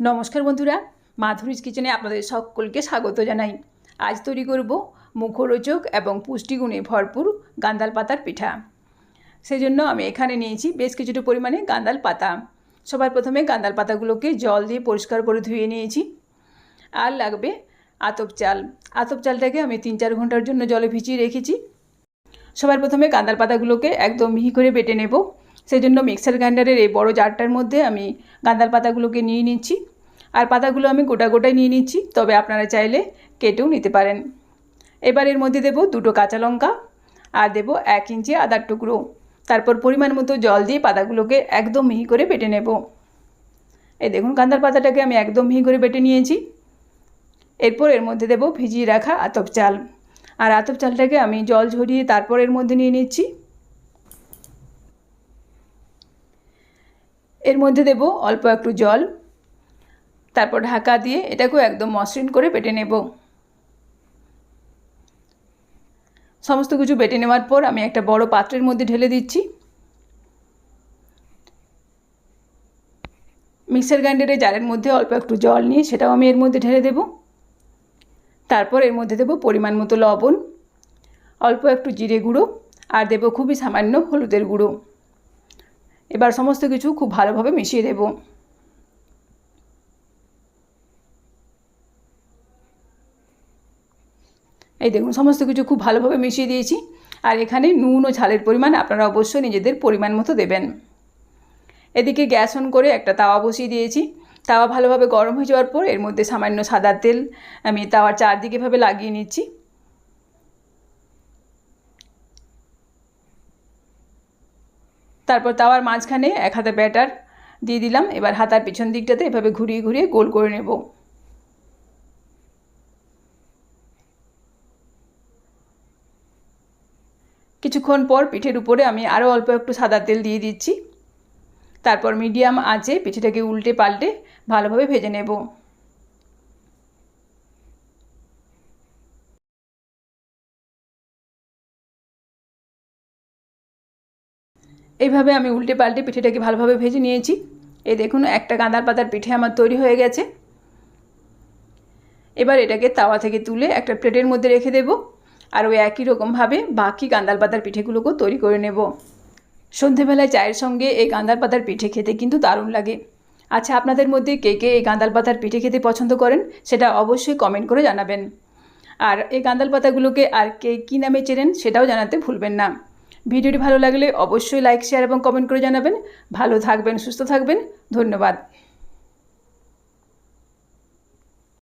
নমস্কার বন্ধুরা, মাধুরীজ কিচেনে আপনাদের সকলকে স্বাগত জানাই। আজ তৈরি করব মুখরোচক এবং পুষ্টিগুণে ভরপুর গান্দাল পাতার পিঠা। সেই জন্য আমি এখানে নিয়েছি বেশ কিছুটা পরিমাণে গান্দাল পাতা। সবার প্রথমে গান্দাল পাতাগুলোকে জল দিয়ে পরিষ্কার করে ধুয়ে নিয়েছি। আর লাগবে আতপ চাল। আতপ চালটাকে আমি তিন চার ঘণ্টার জন্য জলে ভিজিয়ে রেখেছি। সবার প্রথমে গান্দাল পাতাগুলোকে একদম মিহি করে বেটে নেব। সেই জন্য মিক্সার গ্রাইন্ডারের এই বড় জারটার মধ্যে আমি গান্দাল পাতাগুলোকে নিয়ে নিচ্ছি। আর পাতাগুলো আমি গোটা গোটাই নিয়ে নিচ্ছি, তবে আপনারা চাইলে কেটেও নিতে পারেন। এবার এর মধ্যে দেব দুটো কাঁচা লঙ্কা আর দেব এক ইঞ্চি আদার টুকরো। তারপর পরিমাণ মতো জল দিয়ে পাতাগুলোকে একদম মিহি করে বেটে নেব। এই দেখুন কান্দার পাতাটাকে আমি একদম মিহি করে বেটে নিয়েছি। এরপর এর মধ্যে দেব ভিজিয়ে রাখা আতপ চাল। আর আতপ চালটাকে আমি জল ঝরিয়ে তারপর এর মধ্যে নিয়ে নিচ্ছি। এর মধ্যে দেব অল্প একটু জল। তারপর ঢাকা দিয়ে এটাকেও একদম মসৃণ করে বেটে নেব। সমস্ত কিছু বেটে নেওয়ার পর আমি একটা বড় পাত্রের মধ্যে ঢেলে দিচ্ছি। মিক্সার গ্রাইন্ডারে জারের মধ্যে অল্প একটু জল নিয়ে সেটাও আমি এর মধ্যে ঢেলে দেব। তারপর এর মধ্যে দেব পরিমাণ মতো লবণ, অল্প একটু জিরে গুঁড়ো আর দেব খুবই সামান্য হলুদের গুঁড়ো। এবার সমস্ত কিছু খুব ভালোভাবে মিশিয়ে দেব। এই দেখুন, সমস্ত কিছু খুব ভালোভাবে মিশিয়ে দিয়েছি। আর এখানে নুন ও ঝালের পরিমাণ আপনারা অবশ্যই নিজেদের পরিমাণ মতো দেবেন। এদিকে গ্যাস অন করে একটা তাওয়া বসিয়ে দিয়েছি। তাওয়া ভালোভাবে গরম হয়ে যাওয়ার পর এর মধ্যে সামান্য সাদা তেল আমি তাওয়ার চারদিকে ভাবে লাগিয়ে নিচ্ছি। তারপর তাওয়ার মাঝখানে এক হাতে ব্যাটার দিয়ে দিলাম। এবার হাতার পিছন দিকটাতে এভাবে ঘুরিয়ে ঘুরিয়ে গোল করে নেব। কিছুক্ষণ পর পিঠের উপরে আমি আরও অল্প একটু সাদা তেল দিয়ে দিচ্ছি। তারপর মিডিয়াম আঁচে পিঠেটাকে উল্টে পাল্টে ভালোভাবে ভেজে নেব। এইভাবে আমি উল্টে পাল্টে পিঠেটাকে ভালোভাবে ভেজে নিয়েছি। এই দেখুন, একটা গাঁদার পাতার পিঠে আমার তৈরি হয়ে গেছে। এবার এটাকে তাওয়া থেকে তুলে একটা প্লেটের মধ্যে রেখে দেব। আর ওই একই রকমভাবে বাকি গাঁদাল পাতার পিঠেগুলোকেও তৈরি করে নেব। সন্ধেবেলায় চায়ের সঙ্গে এই গাঁদাল পাতার পিঠে খেতে কিন্তু দারুণ লাগে। আচ্ছা আপনাদের মধ্যে কে কে এই গাঁদাল পাতার পিঠে খেতে পছন্দ করেন সেটা অবশ্যই কমেন্ট করে জানাবেন। আর এই গাঁদাল পাতাগুলোকে আর কে কী নামে চেনেন সেটাও জানাতে ভুলবেন না। ভিডিওটি ভালো লাগলে অবশ্যই লাইক, শেয়ার এবং কমেন্ট করে জানাবেন। ভালো থাকবেন, সুস্থ থাকবেন। ধন্যবাদ।